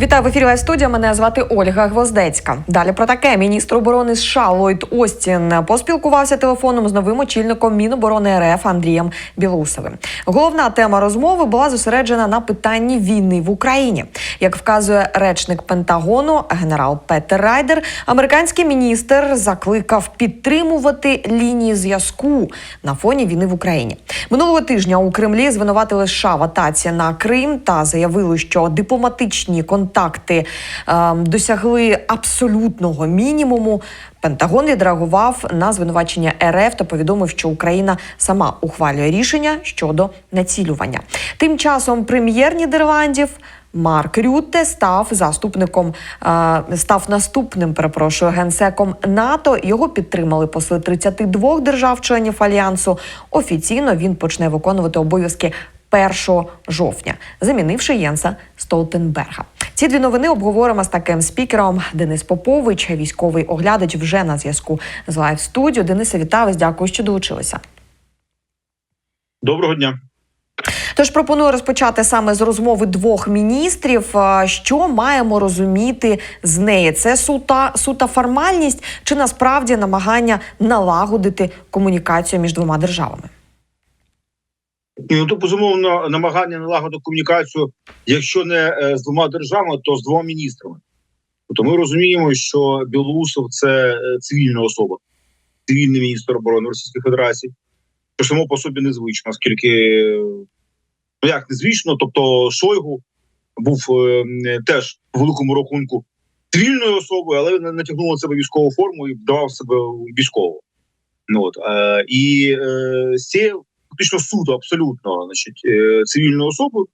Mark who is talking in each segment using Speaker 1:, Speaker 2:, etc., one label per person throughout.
Speaker 1: Вітаю в ефірі Лайв студія. Мене звати Ольга Гвоздецька. Далі про таке міністр оборони США Ллойд Остін поспілкувався телефоном з новим очільником Міноборони РФ Андрієм Білоусовим. Головна тема розмови була зосереджена на питанні війни в Україні. Як вказує речник Пентагону, генерал Петер Райдер, американський міністр закликав підтримувати лінії зв'язку на фоні війни в Україні. Минулого тижня у Кремлі звинуватили США в атаці на Крим та заявили, що дипломатичні контакти е, досягли абсолютного мінімуму. Пентагон відреагував на звинувачення РФ та повідомив, що Україна сама ухвалює рішення щодо націлювання. Тим часом прем'єр Нідерландів. Марк Рютте став заступником, е, став наступним, перепрошую, генсеком НАТО. Його підтримали посли 32 держав-членів альянсу. Офіційно він почне виконувати обов'язки 1 жовтня, замінивши Єнса Столтенберга. Ці дві новини обговоримо з таким спікером Денис Попович, військовий оглядач, вже на зв'язку з лайв студіо. Денисе, вітаю вас. Дякую, що долучилися.
Speaker 2: Доброго дня.
Speaker 1: Тож пропоную розпочати саме з розмови двох міністрів. Що маємо розуміти з неї? Це сута сута формальність чи насправді намагання налагодити комунікацію між двома державами?
Speaker 2: Ну, то безумовно намагання налагодити комунікацію, якщо не е, з двома державами, то з двома міністрами. Тобто ми розуміємо, що Білоусов це е, цивільна особа, цивільний міністр оборони Російської Федерації, що само по собі незвично, оскільки ну як незвично, тобто Шойгу був е, теж по великому рахунку цивільною особою, але натягнув на себе військову форму і вдавав себе військово. Ну, от, е, і е, з фактично суду абсолютно значить, е, цивільну особу,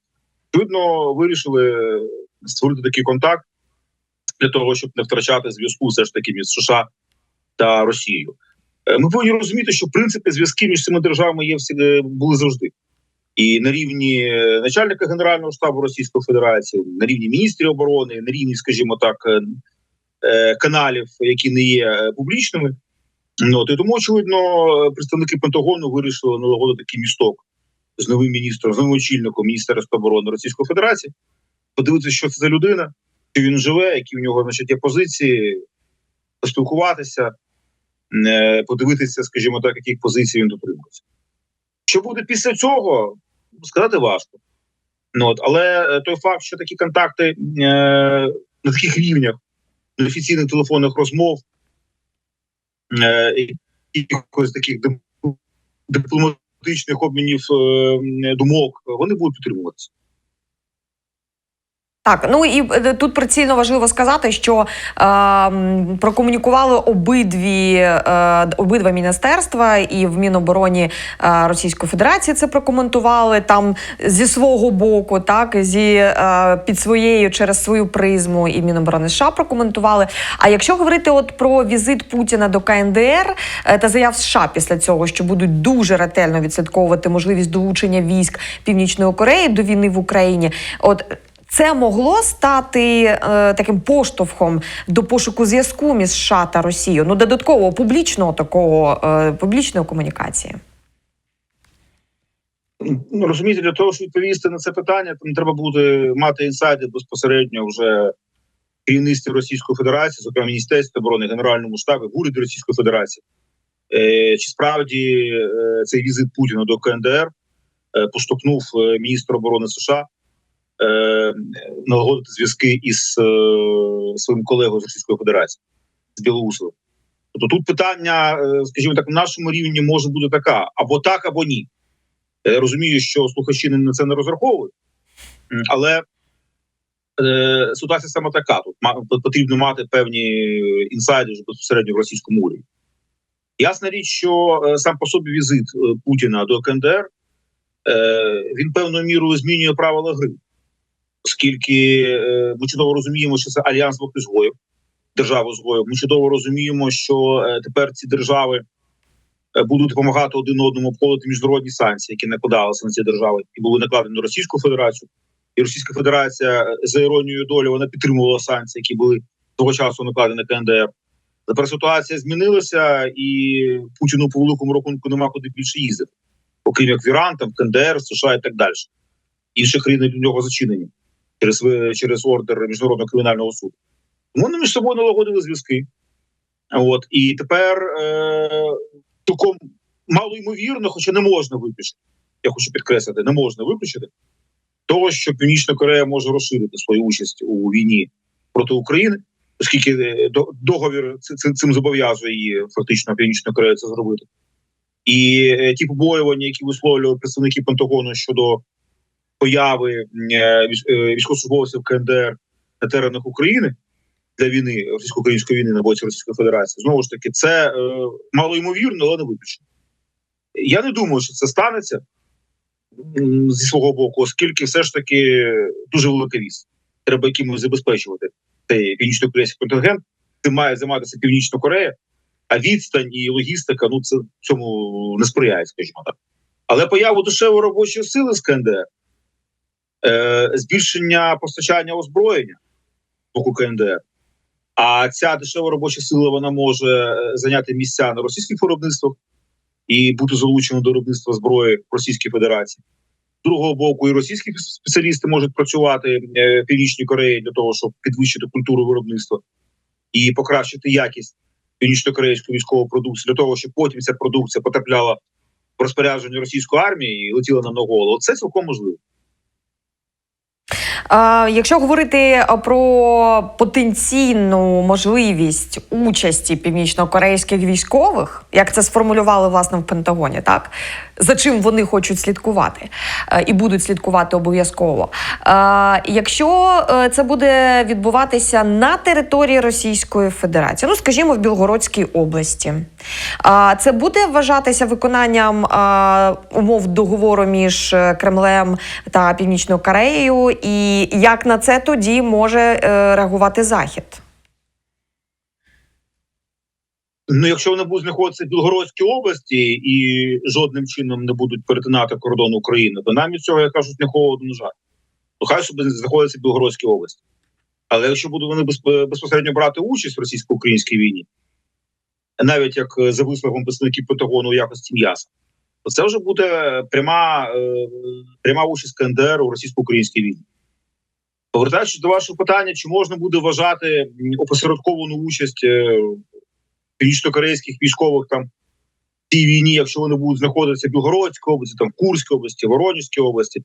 Speaker 2: видно, вирішили створити такий контакт для того, щоб не втрачати зв'язку все ж таки між США та Росією. Е, Ми повинні розуміти, що в принципі зв'язки між цими державами є всі е, були завжди. І на рівні начальника Генерального штабу Російської Федерації, на рівні міністрів оборони, на рівні, скажімо так, каналів, які не є публічними. Ну, от, і тому, очевидно, представники Пентагону вирішили налагодити такий місток з новим міністром, з новим очільником Міністерства оборони Російської Федерації, подивитися, що це за людина, чи він живе, які в нього значить, є позиції, поспілкуватися, е, подивитися, скажімо так, яких позицій він дотримується. Що буде після цього, сказати важко. Ну, от, але е, той факт, що такі контакти е, на таких рівнях офіційних телефонних розмов якихось таких дипломатичних обмінів е, думок, вони будуть підтримуватися.
Speaker 1: Так, ну і е, тут прицільно важливо сказати, що е, прокомунікували обидві е, обидва міністерства, і в Мінобороні е, Російської Федерації це прокоментували там зі свого боку, так зі е, під своєю через свою призму, і Міноборони США прокоментували. А якщо говорити от про візит Путіна до КНДР е, та заяв США після цього, що будуть дуже ретельно відслідковувати можливість долучення військ Північної Кореї до війни в Україні, от. Це могло стати е, таким поштовхом до пошуку зв'язку між США та Росією. Ну, додатково публічного такого е, публічної комунікації.
Speaker 2: Ну, розумієте, для того, щоб відповісти на це питання, там треба буде мати інсайди безпосередньо вже керівництві Російської Федерації, зокрема Міністерстві оборони, Генеральному штабі, в уряді Російської Федерації. Е, чи справді е, цей візит Путіна до КНДР е, поштовхнув е, міністра оборони США е, налагодити зв'язки із е, своїм колегою з Російської Федерації з Білоусовим. Тобто тут питання, е, скажімо так, на нашому рівні може бути така: або так, або ні. Я розумію, що слухачі на це не розраховують, але е, ситуація саме така. Тут потрібно мати певні інсайди вже безпосередньо в російському уряді. Ясна річ, що е, сам по собі візит е, Путіна до КНДР е, він певною мірою змінює правила гри, оскільки е, ми чудово розуміємо, що це альянс двох ізгоїв, держава згоїв. Ми чудово розуміємо, що е, тепер ці держави е, будуть допомагати один одному обходити міжнародні санкції, які накладалися на ці держави, і були накладені на Російську Федерацію. І Російська Федерація за іронією долі вона підтримувала санкції, які були того часу накладені на КНДР. Тепер ситуація змінилася, і Путіну по великому рахунку нема куди більше їздити, окрім як в Іран, там в КНДР, США і так далі. Інші країни для нього зачинені. Через через ордер міжнародного кримінального суду. Тому вони між собою налагодили зв'язки. От і тепер е, цілком мало ймовірно, хоча не можна виключити. Я хочу підкреслити, не можна виключити того, що Північна Корея може розширити свою участь у війні проти України, оскільки е, договір цим зобов'язує її фактично Північна Корея це зробити. І е, ті побоювання, які висловлювали представники Пентагону щодо появи е, е, військовослужбовців КНДР на теренах України для війни російсько-української війни на боці Російської Федерації, знову ж таки, це е, мало ймовірно, але не виключено. Я не думаю, що це станеться зі свого боку, оскільки все ж таки дуже велика вісь. Треба якимось забезпечувати цей північно-корейський контингент. Цим має займатися Північна Корея, а відстань і логістика ну це цьому не сприяє, скажімо так. Але появу дешевої робочої сили з КНДР, е, збільшення постачання озброєння боку КНДР. А ця дешева робоча сила вона може е, зайняти місця на російських виробництвах і бути залучена до виробництва зброї в Російській Федерації. З другого боку, і російські спеціалісти можуть працювати е, в Північній Кореї для того, щоб підвищити культуру виробництва і покращити якість північно-корейської військової продукції, для того, щоб потім ця продукція потрапляла в розпорядження російської армії і летіла нам на голову. Це цілком можливо.
Speaker 1: Якщо говорити е, про потенційну можливість участі північно-корейських військових, як це сформулювали власне в Пентагоні, так за чим вони хочуть слідкувати е, і будуть слідкувати обов'язково. Якщо е, це буде відбуватися на території Російської Федерації, ну скажімо, в Білгородській області, це буде вважатися виконанням умов договору між е, Кремлем та Північною Кореєю, і як на це тоді може е, реагувати Захід?
Speaker 2: Ну, якщо вони будуть знаходитися в Білгородській області і жодним чином не будуть перетинати кордон України, то нам від цього, як кажуть, не холодно жаль. То хай собі знаходяться в Білгородській області. Але якщо будуть вони безпосередньо брати участь в російсько-українській війні, навіть як е, за висловом представників Пентагону у якості м'яса, це вже буде пряма, е, пряма участь КНДР у російсько-українській війні. Повертаючись до вашого питання, чи можна буде вважати опосередковану участь е, північно-корейських військових там в цій війні, якщо вони будуть знаходитися в Білгородській області, там в Курській області, Воронезькій області.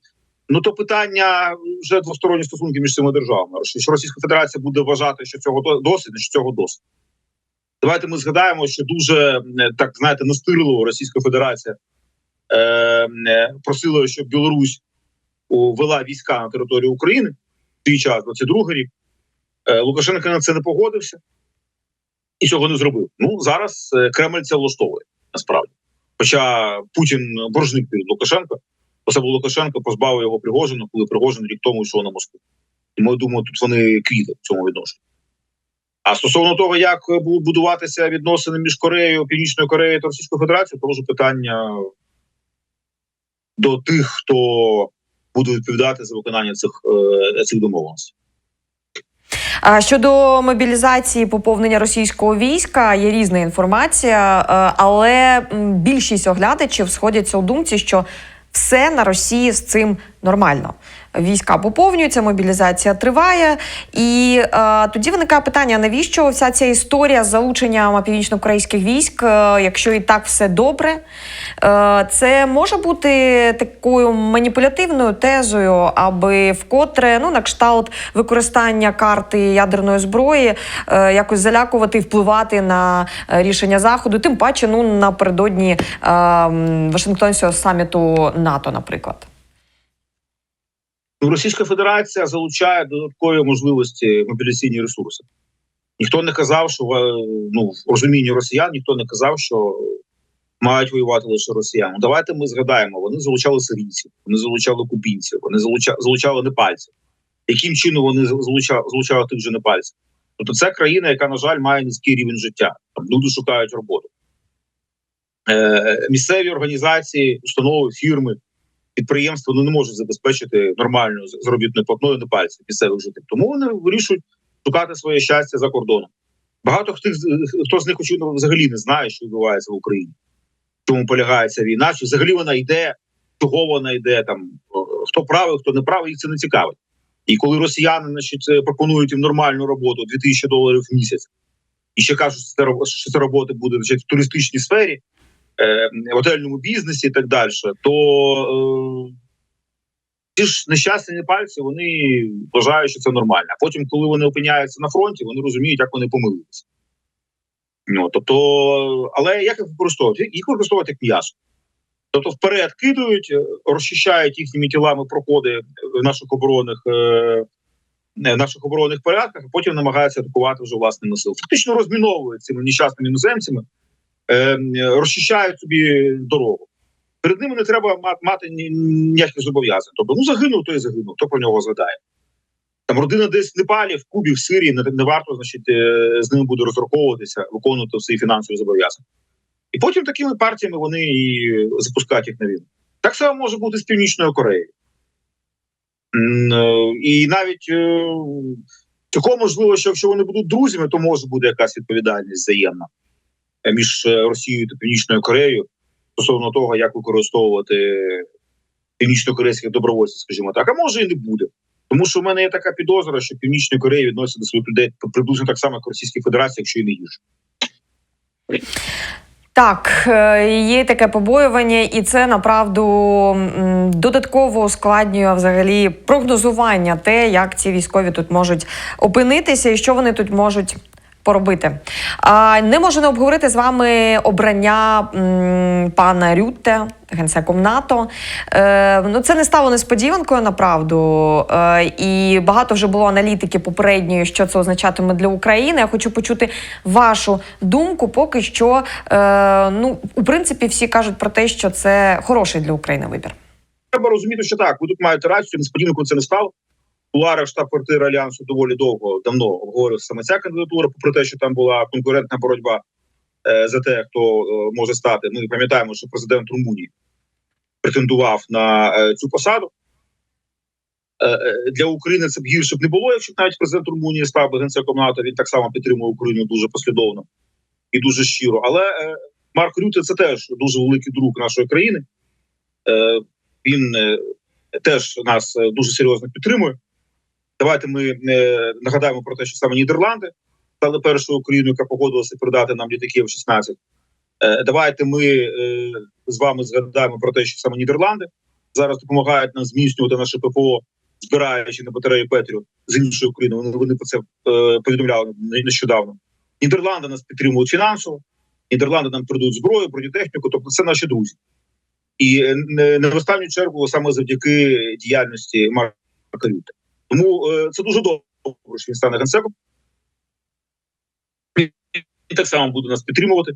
Speaker 2: Ну то питання вже двосторонні стосунки між цими державами. Що Російська Федерація буде вважати, що цього до- досить, що цього досить. Давайте ми згадаємо, що дуже так знаєте настирливо Російська Федерація е, е, просила, щоб Білорусь вела війська на територію України свій час, 22 рік. Е, Лукашенко на це не погодився і цього не зробив. Ну зараз е, Кремль це влаштовує насправді. Хоча Путін боржник перед Лукашенко, особливо Лукашенко позбавив його Пригожину, коли Пригожин рік тому йшов на Москву. Тому я думаю, тут вони квіти в цьому відношенні. А стосовно того, як будуть будуватися відносини між Кореєю, Північною Кореєю та Російською Федерацією, то вже питання до тих, хто буде відповідати за виконання цих, е, цих домовленостей.
Speaker 1: Щодо мобілізації поповнення російського війська, є різна інформація, е, але більшість оглядачів сходяться у думці, що все на Росії з цим нормально. Війська поповнюються, мобілізація триває, і е, тоді виникає питання: навіщо вся ця історія з залученням північно-корейських військ, е, якщо і так все добре? Е, це може бути такою маніпулятивною тезою, аби вкотре ну на кшталт використання карти ядерної зброї е, якось залякувати і впливати на е, рішення заходу, тим паче ну напередодні е, Вашингтонського саміту НАТО, наприклад.
Speaker 2: Ну, Російська Федерація залучає додаткові можливості мобіляційні ресурси. Ніхто не казав, що ну, в розумінні росіян ніхто не казав, що мають воювати лише росіяни. Ну, Давайте ми згадаємо, вони залучали сирійців, вони залучали кубінців, вони залучали, залучали непальців. Яким чином вони залучали, залучали тих же непальців? Тобто це країна, яка, на жаль, має низький рівень життя. Там люди шукають роботу. Е, місцеві організації, установи, фірми, підприємства ну, не можуть забезпечити нормальну з- заробітною платною на пальці місцевих жителів. Тому вони вирішують шукати своє щастя за кордоном. Багато хто, хто з них очевидно взагалі не знає, що відбувається в Україні. Чому полягає ця війна, чи взагалі вона йде, чого вона йде, там хто правий, хто не правий, їх це не цікавить. І коли росіяни значить, е, пропонують їм нормальну роботу 2000 доларів в місяць, і ще кажуть, що це що робота буде значить, в туристичній сфері, готельному бізнесі і так далі, то е, ті ж нещасні пальці вони вважають, що це нормально. А потім, коли вони опиняються на фронті, вони розуміють, як вони помилилися. Ну, тобто, але як їх використовувати? Їх використовують як м'ясо. Тобто вперед кидають, е, розчищають їхніми тілами проходи в наших оборонних е, е, наших оборонних порядках, а потім намагаються атакувати вже власними силами. Фактично розміновують цими нещасними іноземцями, е, е, розчищають собі дорогу. Перед ними не треба мати ніяких зобов'язань. Тобто, ну загинув, то і загинув. Хто про нього згадає? Там родина десь в Непалі, в Кубі, в Сирії не, не варто, значить, е, з ними буде розраховуватися, виконувати свої фінансові зобов'язання. І потім такими партіями вони і запускають їх на війну. Так само може бути з Північною Кореєю. Е, І навіть е, цілком можливо, що якщо вони будуть друзями, то може бути якась відповідальність взаємна між е, Росією та Північною Кореєю стосовно того, як використовувати північно-корейських добровольців, скажімо так, а може і не буде. Тому що в мене є така підозра, що Північна Корея відноситься до своїх людей приблизно так само, як Російській Федерації, якщо і не гірше.
Speaker 1: Так, е, є таке побоювання, і це направду додатково ускладнює взагалі прогнозування те, як ці військові тут можуть опинитися і що вони тут можуть. Поробити а не можу не обговорити з вами обрання м, пана Рютте, генсеком НАТО. Е, ну це не стало несподіванкою направду. Е, і багато вже було аналітики попередньої, що це означатиме для України. Я хочу почути вашу думку. Поки що, е, ну у принципі, всі кажуть про те, що це хороший для України вибір.
Speaker 2: Треба розуміти, що так, ви тут маєте рацію, несподіванку це не стало. У Ларах штаб-квартири альянсу доволі довго давно обговорювалася саме ця кандидатура, попри те, що там була конкурентна боротьба е, за те, хто е, може стати. Ми пам'ятаємо, що президент Румунії претендував на е, цю посаду. Для України це б гірше б не було, якщо б навіть президент Румунії став би генсеком НАТО. Він так само підтримує Україну дуже послідовно і дуже щиро. Але Марк Рюте це теж дуже великий друг нашої країни. Він теж нас дуже серйозно підтримує. Давайте ми е, нагадаємо про те, що саме Нідерланди стали першою країною, яка погодилася передати нам літаки F-16. Е, давайте ми е, з вами згадаємо про те, що саме Нідерланди зараз допомагають нам зміцнювати наше ППО, збираючи на батареї Петрю з іншої України. Вони, вони про це повідомляли нещодавно. Нідерланди нас підтримують фінансово, Нідерланди нам передають зброю, бронетехніку, тобто це наші друзі. І не, в останню чергу саме завдяки діяльності Марка Рюте. Тому е, це дуже добре, що він стане генсеком. Він так само буде нас підтримувати.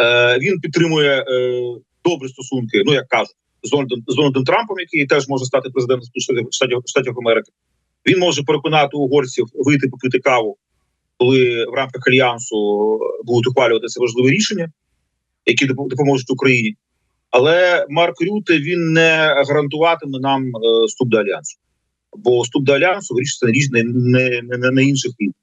Speaker 2: Е, він підтримує е, добрі стосунки, ну як кажуть, з Дональдом, з Дональдом Трампом, який теж може стати президентом Сполучених Штатів, Штатів Америки. Він може переконати угорців вийти попити каву, коли в рамках альянсу будуть ухвалюватися важливі рішення, які допоможуть Україні. Але Марк Рюте він не гарантуватиме нам е, вступ до альянсу бо вступ до альянсу вирішиться на різні не, не, не на інших рівнях.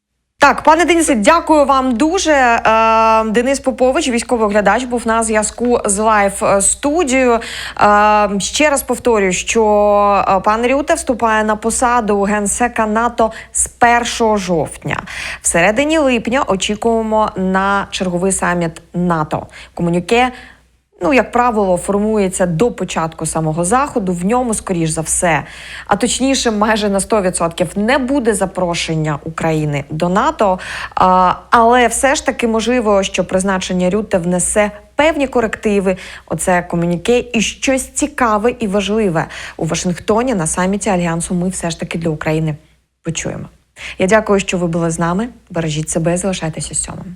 Speaker 1: Так, пане Денисе, дякую вам дуже. Е, Денис Попович, військовий оглядач, був на зв'язку з лайв студією. Е, ще раз повторюю, що е, пан Рюте вступає на посаду генсека НАТО з 1 жовтня. В середині липня очікуємо на черговий саміт НАТО. Комунюке ну, як правило, формується до початку самого заходу. В ньому, скоріш за все, а точніше, майже на 100% не буде запрошення України до НАТО. Але все ж таки можливо, що призначення Рюте внесе певні корективи. Оце комюніке і щось цікаве і важливе у Вашингтоні на саміті Альянсу. Ми все ж таки для України почуємо. Я дякую, що ви були з нами. Бережіть себе, залишайтеся сьомим.